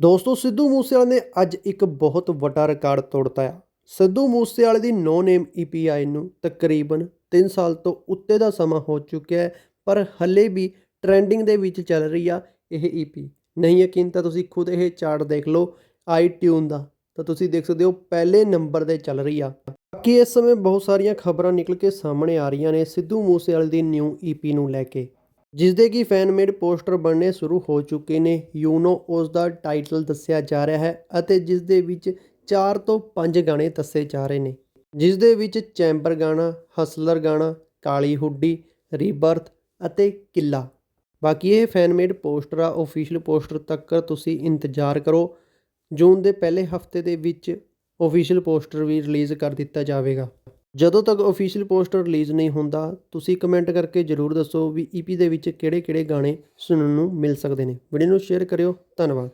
ਦੋਸਤੋ, ਸਿੱਧੂ ਮੂਸੇਵਾਲੇ ਨੇ ਅੱਜ ਇੱਕ ਬਹੁਤ ਵੱਡਾ ਰਿਕਾਰਡ ਤੋੜਤਾ ਹੈ ਸਿੱਧੂ ਮੂਸੇਵਾਲੇ ਦੀ ਨੋ ਨੇਮ ਈਪੀਆਈ ਨੂੰ ਤਕਰੀਬਨ 3 ਸਾਲ ਤੋਂ ਉੱਤੇ ਦਾ ਸਮਾਂ ਹੋ ਚੁੱਕਿਆ ਹੈ, ਪਰ ਹੱਲੇ ਵੀ ਟ੍ਰੈਂਡਿੰਗ ਦੇ ਵਿੱਚ ਚੱਲ ਰਹੀ ਆ ਇਹ ਈਪੀ ਨਹੀਂ ਯਕੀਨ ਤਾਂ ਤੁਸੀਂ ਖੁਦ ਇਹ ਚਾਰਟ ਦੇਖ ਲਓ ਆਈ ਟਿਊਨ ਦਾ, ਤਾਂ ਤੁਸੀਂ ਦੇਖ ਸਕਦੇ ਹੋ ਪਹਿਲੇ ਨੰਬਰ ਤੇ ਚੱਲ ਰਹੀ ਆ। ਬਾਕੀ ਇਸ ਸਮੇਂ ਬਹੁਤ ਸਾਰੀਆਂ ਖਬਰਾਂ ਨਿਕਲ ਕੇ ਸਾਹਮਣੇ ਆ ਰਹੀਆਂ ਨੇ ਸਿੱਧੂ ਮੂਸੇਵਾਲੇ ਦੀ ਨਿਊ ਈਪੀ ਨੂੰ ਲੈ ਕੇ। ਜਿਸ ਦੇ ਕਿ ਫੈਨ ਮੇਡ ਪੋਸਟਰ ਬਣਨੇ ਸ਼ੁਰੂ ਹੋ ਚੁੱਕੇ ਨੇ। ਯੂਨੋ ਉਸ ਦਾ ਟਾਈਟਲ ਦੱਸਿਆ ਜਾ ਰਿਹਾ ਹੈ ਅਤੇ ਜਿਸ ਦੇ ਵਿੱਚ 4 ਤੋਂ 5 ਗਾਣੇ ਦੱਸੇ ਜਾ ਰਹੇ ਨੇ। ਜਿਸ ਦੇ ਵਿੱਚ ਚੈਂਬਰ ਗਾਣਾ ਹਸਲਰ ਗਾਣਾ, ਕਾਲੀ ਹੁੱਡੀ ਰੀਬਰਥ ਅਤੇ ਕਿੱਲਾ। ਬਾਕੀ ਇਹ ਫੈਨ ਮੇਡ ਪੋਸਟਰ ਆ ਅਫੀਸ਼ੀਅਲ ਪੋਸਟਰ ਤੱਕ ਤੁਸੀਂ ਇੰਤਜ਼ਾਰ ਕਰੋ। ਜੂਨ ਦੇ ਪਹਿਲੇ ਹਫ਼ਤੇ ਦੇ ਵਿੱਚ ਅਫੀਸ਼ੀਅਲ ਪੋਸਟਰ ਵੀ ਰਿਲੀਜ਼ ਕਰ ਦਿੱਤਾ ਜਾਵੇਗਾ। ਜਦੋਂ ਤੱਕ ਅਫੀਸ਼ੀਅਲ ਪੋਸਟਰ ਰਿਲੀਜ਼ ਨਹੀਂ ਹੁੰਦਾ, ਤੁਸੀਂ ਕਮੈਂਟ ਕਰਕੇ ਜਰੂਰ ਦੱਸੋ ਵੀ ਈਪੀ ਦੇ ਵਿੱਚ ਕਿਹੜੇ-ਕਿਹੜੇ ਗਾਣੇ ਸੁਣਨ ਨੂੰ ਮਿਲ ਸਕਦੇ ਨੇ। ਵੀਡੀਓ ਨੂੰ ਸ਼ੇਅਰ ਕਰਿਓ। ਧੰਨਵਾਦ।